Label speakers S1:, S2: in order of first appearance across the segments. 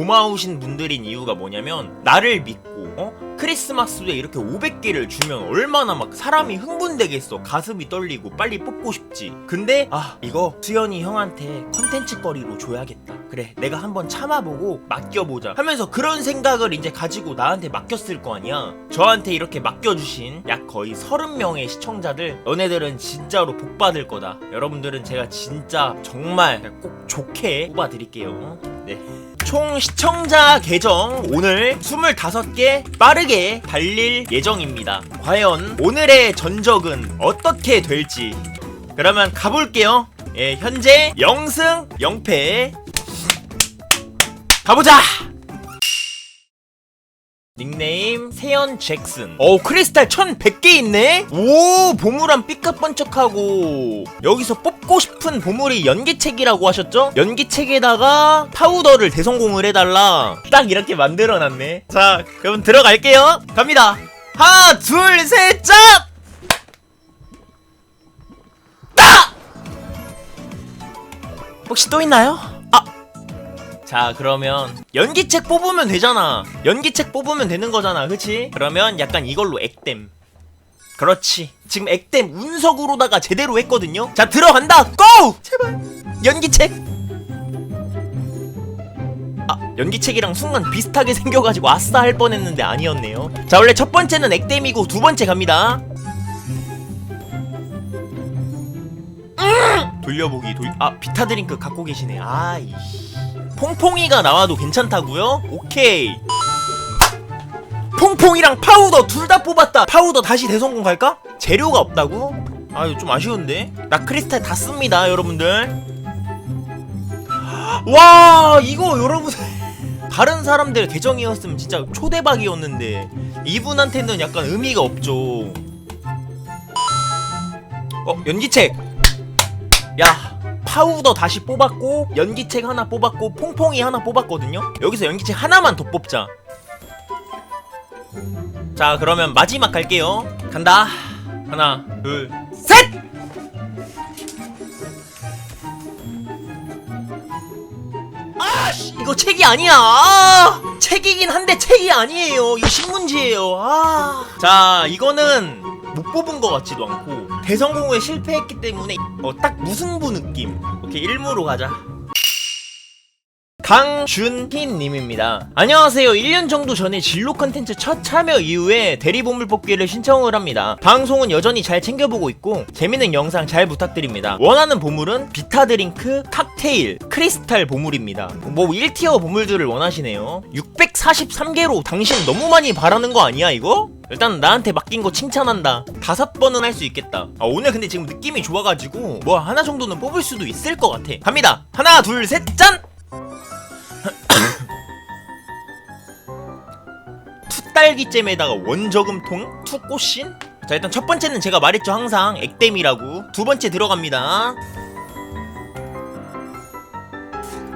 S1: 고마우신 분들인 이유가 뭐냐면 나를 믿고 어? 크리스마스에 이렇게 500개를 주면 얼마나 막 사람이 흥분되겠어. 가슴이 떨리고 빨리 뽑고 싶지. 근데 아 이거 수연이 형한테 컨텐츠 거리로 줘야겠다. 그래 내가 한번 참아보고 맡겨보자 하면서 그런 생각을 이제 가지고 나한테 맡겼을 거 아니야. 저한테 이렇게 맡겨주신 약 거의 30명의 시청자들 너네들은 진짜로 복 받을 거다. 여러분들은 제가 진짜 정말 꼭 좋게 뽑아드릴게요 네. 총 시청자 계정 오늘 25개 빠르게 달릴 예정입니다. 과연 오늘의 전적은 어떻게 될지. 그러면 가볼게요. 예, 현재 0승 0패. 가보자! 닉네임 세연 잭슨 어 크리스탈 1100개 있네? 오 보물함 삐까번쩍하고 여기서 뽑고 싶은 보물이 연기책이라고 하셨죠? 연기책에다가 파우더를 대성공을 해달라 딱 이렇게 만들어놨네 자 그럼 들어갈게요 갑니다 하나 둘셋 짭! 따! 혹시 또 있나요? 아자 그러면 연기책 뽑으면 되잖아. 연기책 뽑으면 되는 거잖아. 그치? 그러면 약간 이걸로 액땜. 그렇지. 지금 액땜 운석으로다가 제대로 했거든요? 자 들어간다. 고! 제발. 연기책. 아 연기책이랑 순간 비슷하게 생겨가지고 아싸 할 뻔했는데 아니었네요. 자 원래 첫 번째는 액땜이고 두 번째 갑니다. 음! 돌려보기 돌... 아 비타 드링크 갖고 계시네. 아이 퐁퐁이가 나와도 괜찮다고요? 오케이. 퐁퐁이랑 파우더 둘 다 뽑았다. 파우더 다시 대성공 갈까? 재료가 없다고? 아, 이거 좀 아쉬운데. 나 크리스탈 다 씁니다, 여러분들. 와, 이거 여러분 다른 사람들 계정이었으면 진짜 초대박이었는데 이분한테는 약간 의미가 없죠. 어, 연기책. 야, 파우더 다시 뽑았고 연기책 하나 뽑았고 퐁퐁이 하나 뽑았거든요? 여기서 연기책 하나만 더 뽑자. 자 그러면 마지막 갈게요. 간다. 하나 둘셋! 아씨 이거 책이 아니야. 아! 책이긴 한데 책이 아니에요. 이거 신문지예요. 아자 이거는 못 뽑은 것 같지도 않고 대성공에 실패했기 때문에 어, 딱 무승부 느낌. 오케이 1무로 가자 강준희님입니다. 안녕하세요. 1년 정도 전에 진로 컨텐츠 첫 참여 이후에 대리보물 뽑기를 신청을 합니다. 방송은 여전히 잘 챙겨보고 있고 재밌는 영상 잘 부탁드립니다. 원하는 보물은 비타 드링크, 칵테일, 크리스탈 보물입니다. 뭐 1티어 보물들을 원하시네요. 643개로 당신 너무 많이 바라는 거 아니야 이거? 일단 나한테 맡긴 거 칭찬한다. 다섯 번은 할 수 있겠다. 아, 오늘 근데 지금 느낌이 좋아가지고 뭐 하나 정도는 뽑을 수도 있을 것 같아. 갑니다. 하나, 둘, 셋, 짠! 투딸기잼에다가 원저금통, 투꽃신? 자 일단 첫 번째는 제가 말했죠 항상. 액땜이라고. 두 번째 들어갑니다.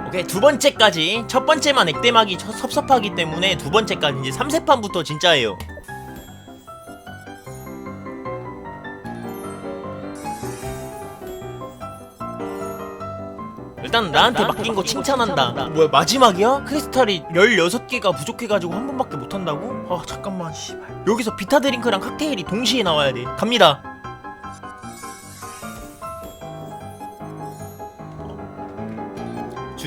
S1: 오케이 두 번째까지. 첫 번째만 액땜하기 첫- 섭섭하기 때문에 두 번째까지 이제 3세판부터 진짜예요 일단 나한테 맡긴 거 칭찬한다. 뭐야 마지막이야? 크리스탈이 16개가 부족해가지고 한 번밖에 못한다고? 아 잠깐만 씨발 여기서 비타 드링크랑 칵테일이 동시에 나와야 돼 갑니다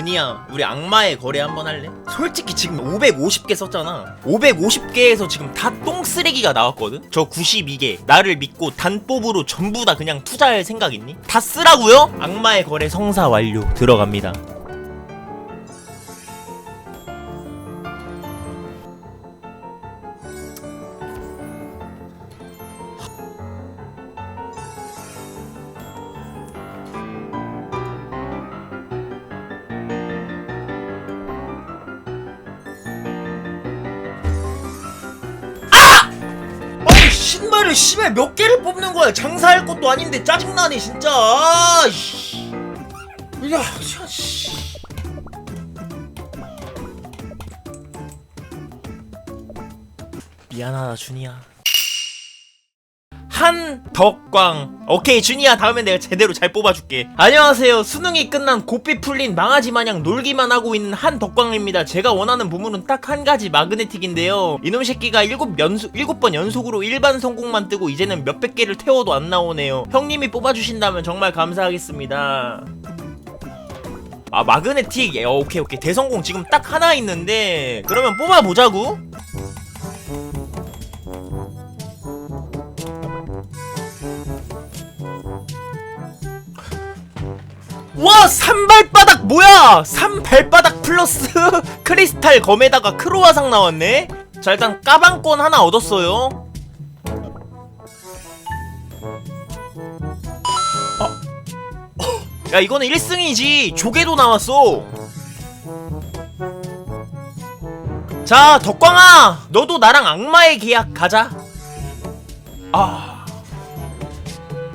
S1: 준이야 우리 악마의 거래 한번 할래? 솔직히 지금 550개 썼잖아 550개에서 지금 다 똥쓰레기가 나왔거든? 저 92개 나를 믿고 단뽑으로 전부 다 그냥 투자할 생각 있니? 다 쓰라고요? 악마의 거래 성사 완료 들어갑니다 신발을 씨발 몇 개를 뽑는 거야 장사할 것도 아닌데 짜증나네 진짜 아, 씨. 야 씨, 씨. 미안하다 준이야 한덕광. 오케이 준이야. 다음엔 내가 제대로 잘 뽑아줄게. 안녕하세요. 수능이 끝난 고삐 풀린 망아지 마냥 놀기만 하고 있는 한덕광입니다. 제가 원하는 보물은 딱 한 가지 마그네틱인데요. 이놈 새끼가 일곱 연속 일곱 번 연속으로 일반 성공만 뜨고 이제는 몇백 개를 태워도 안 나오네요. 형님이 뽑아주신다면 정말 감사하겠습니다. 아 마그네틱. 예, 오케이 오케이. 대성공 지금 딱 하나 있는데 그러면 뽑아보자고 와 삼발바닥 뭐야? 삼발바닥 플러스 크리스탈 검에다가 크로아상 나왔네? 자 일단 까방권 하나 얻었어요. 어. 야 이거는 1승이지. 조개도 나왔어. 자 덕광아 너도 나랑 악마의 계약 가자. 아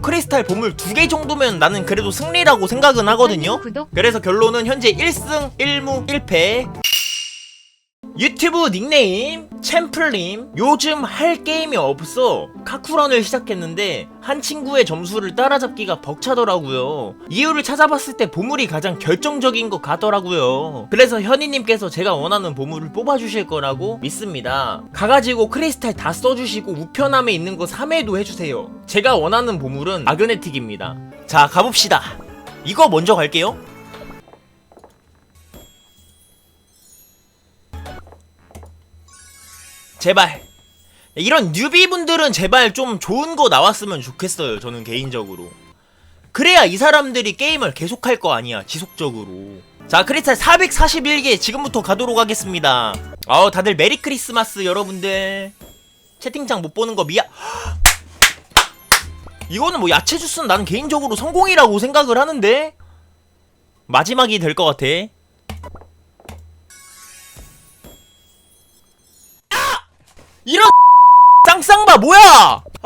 S1: 크리스탈 보물 두 개 정도면 나는 그래도 승리라고 생각은 하거든요. 그래서 결론은 현재 1승 1무 1패 유튜브 닉네임 챔플님 요즘 할 게임이 없어. 카쿠런을 시작했는데 한 친구의 점수를 따라잡기가 벅차더라고요. 이유를 찾아봤을 때 보물이 가장 결정적인 것 같더라고요. 그래서 현이님께서 제가 원하는 보물을 뽑아주실 거라고 믿습니다. 가가지고 크리스탈 다 써주시고 우편함에 있는 거 3회도 해주세요. 제가 원하는 보물은 마그네틱입니다. 자 가봅시다. 이거 먼저 갈게요 제발. 이런 뉴비분들은 제발 좀 좋은 거 나왔으면 좋겠어요 저는 개인적으로. 그래야 이 사람들이 게임을 계속할 거 아니야 지속적으로. 자 크리스탈 441개 지금부터 가도록 하겠습니다. 어 다들 메리 크리스마스 여러분들. 채팅창 못 보는 거 미안. 이거는 뭐 야채 주스는 나는 개인적으로 성공이라고 생각을 하는데? 마지막이 될 것 같아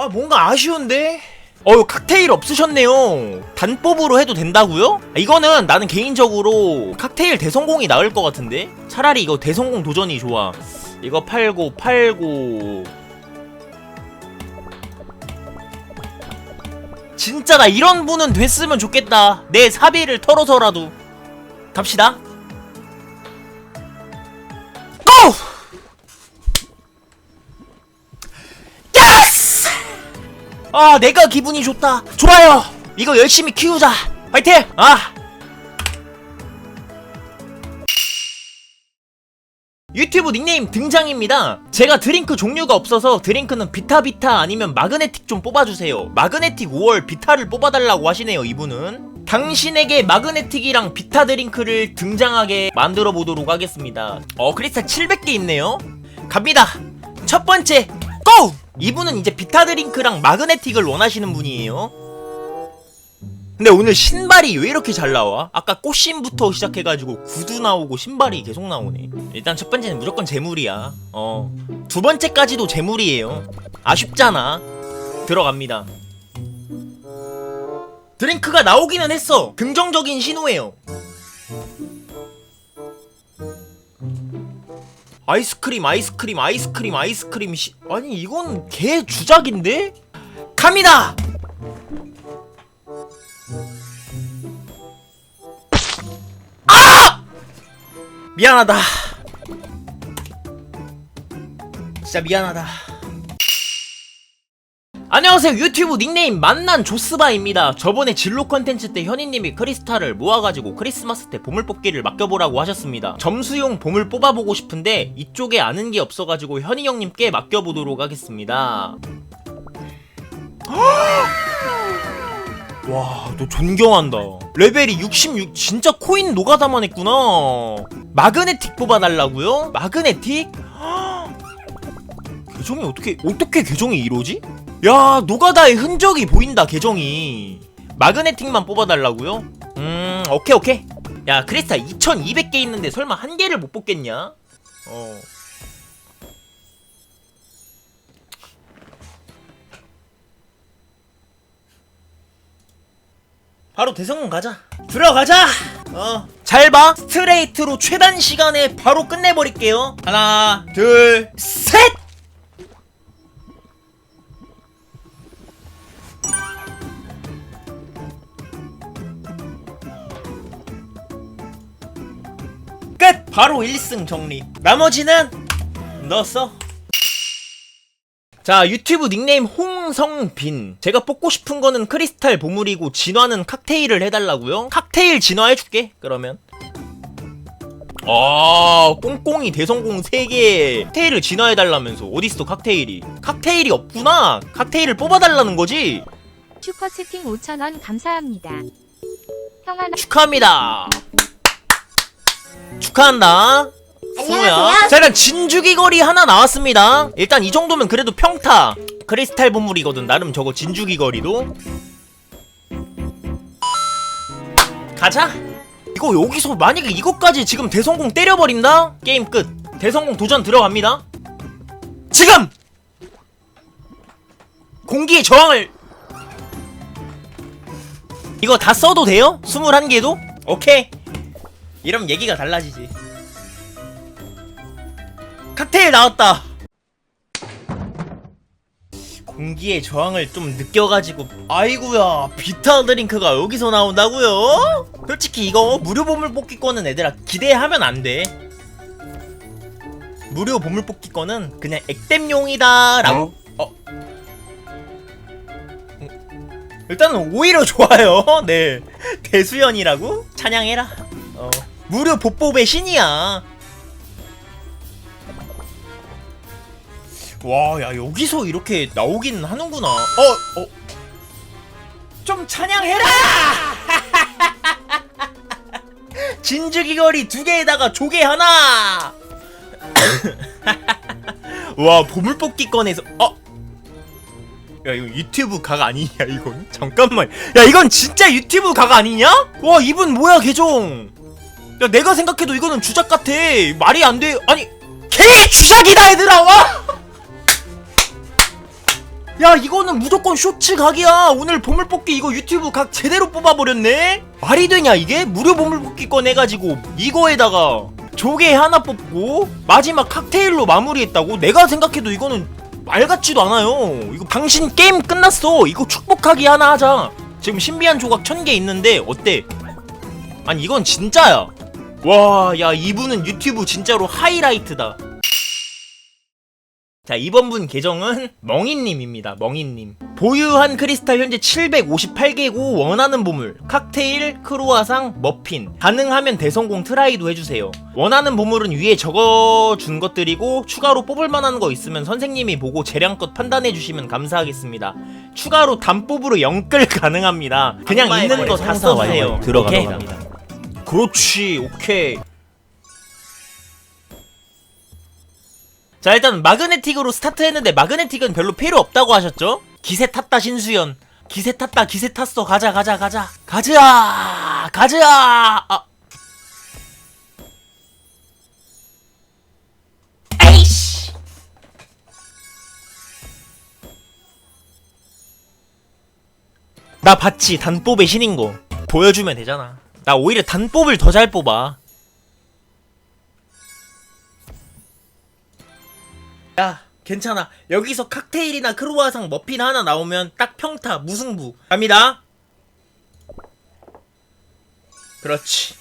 S1: 아 뭔가 아쉬운데. 어유 칵테일 없으셨네요. 단법으로 해도 된다고요? 아, 이거는 나는 개인적으로 칵테일 대성공이 나을 것 같은데. 차라리 이거 대성공 도전이 좋아. 이거 팔고 팔고. 진짜 나 이런 분은 됐으면 좋겠다. 내 사비를 털어서라도. 갑시다. 아, 내가 기분이 좋다. 좋아요. 이거 열심히 키우자. 화이팅! 아. 유튜브 닉네임 등장입니다. 제가 드링크 종류가 없어서 드링크는 비타비타 아니면 마그네틱 좀 뽑아주세요. 마그네틱 5월 비타를 뽑아달라고 하시네요, 이분은. 당신에게 마그네틱이랑 비타 드링크를 등장하게 만들어 보도록 하겠습니다. 어, 크리스탈 700개 있네요. 갑니다. 첫 번째, 고! 이분은 이제 비타 드링크랑 마그네틱을 원하시는 분이에요. 근데 오늘 신발이 왜 이렇게 잘 나와? 아까 꽃신부터 시작해가지고 구두 나오고 신발이 계속 나오네. 일단 첫 번째는 무조건 재물이야. 어. 두 번째까지도 재물이에요. 아쉽잖아. 들어갑니다. 드링크가 나오기는 했어. 긍정적인 신호예요. 아이스크림, 아이스크림, 아이스크림, 아이스크림. 시... 아니 이건 개 주작인데? 갑니다. 아! 미안하다. 진짜 미안하다. 안녕하세요 유튜브 닉네임 만난 조스바입니다 저번에 진로 컨텐츠 때 현이님이 크리스탈을 모아가지고 크리스마스 때 보물 뽑기를 맡겨보라고 하셨습니다 점수용 보물 뽑아보고 싶은데 이쪽에 아는 게 없어가지고 현이 형님께 맡겨보도록 하겠습니다 와, 너 존경한다. 레벨이 66, 진짜 코인 노가다만 했구나. 마그네틱 뽑아달라고요? 마그네틱? 계정이 어떻게, 어떻게 계정이 이러지? 야, 노가다의 흔적이 보인다, 계정이. 마그네틱만 뽑아달라고요? 음, 오케이, 오케이. 야, 크리스탈 2200개 있는데 설마 한 개를 못 뽑겠냐? 어. 바로 대성공 가자. 들어가자. 어. 잘 봐. 스트레이트로 최단 시간에 바로 끝내버릴게요. 하나, 둘, 셋. 바로 1승 정리. 나머지는 넣었어. 자 유튜브 닉네임 홍성빈. 제가 뽑고 싶은 거는 크리스탈 보물이고 진화는 칵테일을 해달라고요? 칵테일 진화해줄게 그러면. 아 꽁꽁이 대성공 3개. 칵테일을 진화해달라면서 어딨어 칵테일이? 칵테일이 없구나. 칵테일을 뽑아달라는 거지?
S2: 슈퍼 채팅 5,000원 감사합니다.
S1: 축하합니다 축하한다. 수호야. 자 일단 진주귀걸이 하나 나왔습니다. 일단 이 정도면 그래도 평타. 크리스탈 보물이거든 나름 저거 진주귀걸이도. 가자. 이거 여기서 만약에 이것까지 지금 대성공 때려버린다? 게임 끝. 대성공 도전 들어갑니다. 지금! 공기의 저항을. 이거 다 써도 돼요? 21개도? 오케이 이러면 얘기가 달라지지 칵테일 나왔다 공기의 저항을 좀 느껴가지고 아이구야 비타 드링크가 여기서 나온다고요? 솔직히 이거 무료 보물 뽑기권은 얘들아 기대하면 안돼 무료 보물 뽑기권은 그냥 액땜용이다 라고 어? 음, 일단은 오히려 좋아요 네 대수연이라고? 찬양해라 어. 무료 보법의 신이야 와, 야, 여기서 이렇게 나오긴 하는구나. 어, 어. 좀 찬양해라! 진주귀걸이 두 개에다가 조개 하나! 와, 보물뽑기 꺼내서, 어? 야, 이거 유튜브 각 아니냐, 이건? 잠깐만. 야, 이건 진짜 유튜브 각 아니냐? 와, 이분 뭐야, 계정. 야, 내가 생각해도 이거는 주작 같아. 말이 안 돼. 아니, 개 주작이다, 얘들아! 와! 야 이거는 무조건 쇼츠 각이야. 오늘 보물뽑기 이거 유튜브 각 제대로 뽑아버렸네. 말이 되냐 이게? 무료 보물뽑기 꺼내가지고 이거에다가 조개 하나 뽑고 마지막 칵테일로 마무리했다고? 내가 생각해도 이거는 말 같지도 않아요. 이거 당신 게임 끝났어. 이거 축복하기 하나 하자. 지금 신비한 조각 천개 있는데 어때? 아니 이건 진짜야 와 야 이분은 유튜브 진짜로 하이라이트다. 자 이번 분 계정은 멍이님입니다 멍이님. 보유한 크리스탈 현재 758개고 원하는 보물 칵테일, 크루아상, 머핀. 가능하면 대성공 트라이도 해주세요. 원하는 보물은 위에 적어준 것들이고 추가로 뽑을 만한 거 있으면 선생님이 보고 재량껏 판단해주시면 감사하겠습니다. 추가로 단뽑으로 영끌 가능합니다. 그냥 있는 거 다 써주세요. 들어갑니다 그렇지 오케이. 자 일단 마그네틱으로 스타트했는데 마그네틱은 별로 필요 없다고 하셨죠? 기세 탔다 신수연. 기세 탔다 기세 탔어. 가자 가자 가자. 가자! 가자! 아. 에이씨! 나 봤지 단뽑의 신인 거 보여주면 되잖아 나 오히려 단뽑을 더 잘 뽑아. 야 괜찮아. 여기서 칵테일이나 크루아상 머핀 하나 나오면 딱 평타 무승부. 갑니다. 그렇지.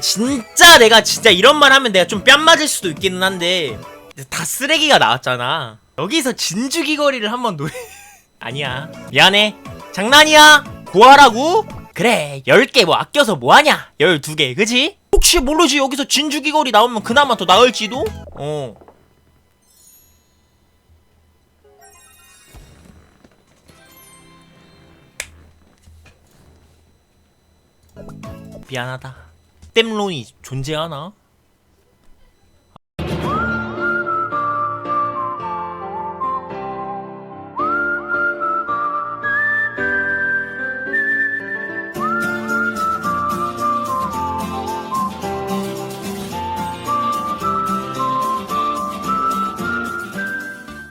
S1: 진짜 내가 진짜 이런 말 하면 내가 좀 뺨 맞을 수도 있기는 한데 다 쓰레기가 나왔잖아 여기서 진주귀걸이를 한번 노래 아니야 미안해 장난이야 구하라고? 그래 10개 뭐 아껴서 뭐하냐 12개 그지? 혹시 모르지 여기서 진주귀걸이 나오면 그나마 더 나을지도? 어 미안하다 땜론이 존재하나?